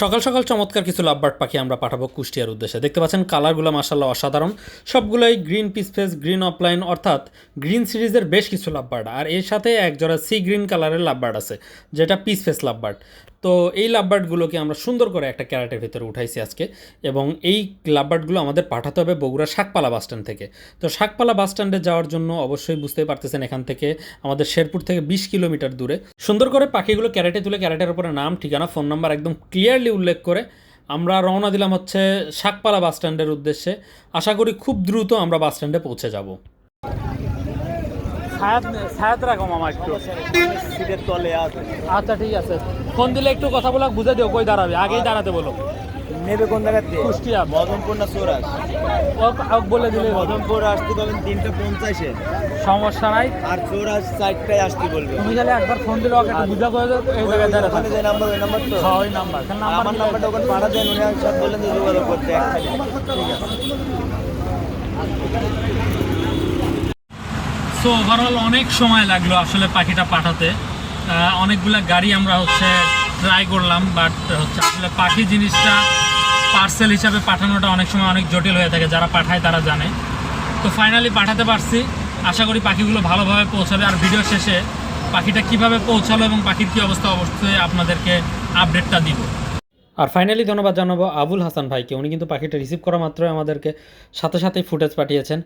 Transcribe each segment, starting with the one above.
সকাল সকাল চমৎকার কিছু লাভবার্ড পাখি আমরা পাঠাবো কুষ্টিয়ার উদ্দেশ্যে। দেখতে পাচ্ছেন কালারগুলো মাসাল্লাহ অসাধারণ। সবগুলোই green piece face, green offline, অর্থাৎ গ্রিন সিরিজের বেশ কিছু লাভবার্ড। আর এর সাথে এক জোড়া সি গ্রিন কালারের লাভবার্ড আছে, যেটা পিস ফেস লাভবার্ড। তো এই লাভবার্ডগুলোকে আমরা সুন্দর করে একটা ক্যারেটের ভিতরে উঠাইছি আজকে এবং এই লাভবার্ডগুলো আমাদের পাঠাতে হবে বগুড়া শাকপালা বাস স্ট্যান্ড থেকে। তো শাকপালা বাস স্ট্যান্ডে যাওয়ার জন্য অবশ্যই বুঝতেই পারতেছেন এখান থেকে আমাদের শেরপুর থেকে বিশ কিলোমিটার দূরে। সুন্দর করে পাখিগুলো ক্যারেটে তুলে ক্যারেটের উপরে নাম, ঠিকানা ফোন নাম্বার একদম ক্লিয়ারলি উল্লেখ করে আমরা রওনা দিলাম হচ্ছে শাকপালা বাস স্ট্যান্ডের উদ্দেশ্যে। আশা করি খুব দ্রুত আমরা বাস স্ট্যান্ডে পৌঁছে যাব। ছায়াত ছায়াত রাখো মামা একটু। সিটের তলে আচ্ছা ঠিক আছে। ফোন দিলে একটু কথা বলা বুঝে দিও কই দাঁড়াবে? আগেই দাঁড়াতে বলো। নেবে কোন জায়গাতে কুষ্টিয়া। মদনপুর না সোরাস ও- ও বলে দিলে। মদনপুর আসতে পাবেন তিনটা পঞ্চাশে। সমস্যা নাই। আর সোরাস চারটায় আসতে বলবে। তুমি খালি একবার ফোন দিলে ওকে একটু বুঝা করে এই জায়গায় দাঁড়া ওখানে যে নাম্বার ওই নাম্বার তো? হ্যাঁ ওই নাম্বার। আমার নাম্বারটা ওখানে পাঠা দেন উনি সব বললেন যে যোগাযোগ করতে একসাথে। সো ওভারঅল অনেক সময় লাগল আসলে পাখিটা পাঠাতে। অনেকগুলো গাড়ি আমরা হচ্ছে ট্রাই করলাম বাট হচ্ছে আসলে পাখি জিনিসটা পার্সেল হিসাবে পাঠানোটা অনেক সময় অনেক জটিল হয়ে থাকে, যারা পাঠায় তারা জানে। তো ফাইনালি পাঠাতে পারছি। আশা করি পাখিগুলো ভালোভাবে পৌঁছাবে। আর ভিডিও শেষে পাখিটা কীভাবে পৌঁছালো এবং পাখির কী অবস্থা, অবশ্যই আপনাদেরকে আপডেটটা দিব। আর ফাইনালি ধন্যবাদ জানাব আবুল হাসান ভাইকে। উনি কিন্তু পাখিটা রিসিভ করা মাত্রই আমাদেরকে সাথে সাথেই ফুটেজ পাঠিয়েছেন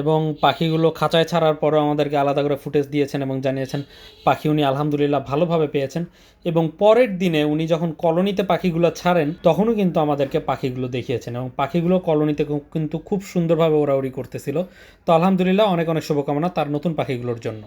এবং পাখিগুলো খাঁচায় ছাড়ার পরও আমাদেরকে আলাদা করে ফুটেজ দিয়েছেন এবং জানিয়েছেন পাখি উনি আলহামদুলিল্লাহ ভালোভাবে পেয়েছেন এবং পরের দিনে উনি যখন কলোনিতে পাখিগুলো ছাড়েন, তখনও কিন্তু আমাদেরকে পাখিগুলো দেখিয়েছেন এবং পাখিগুলো কলোনিতে কিন্তু খুব সুন্দরভাবে ওড়াউড়ি করতেছিল। তো আলহামদুলিল্লাহ অনেক অনেক শুভকামনা তার নতুন পাখিগুলোর জন্য।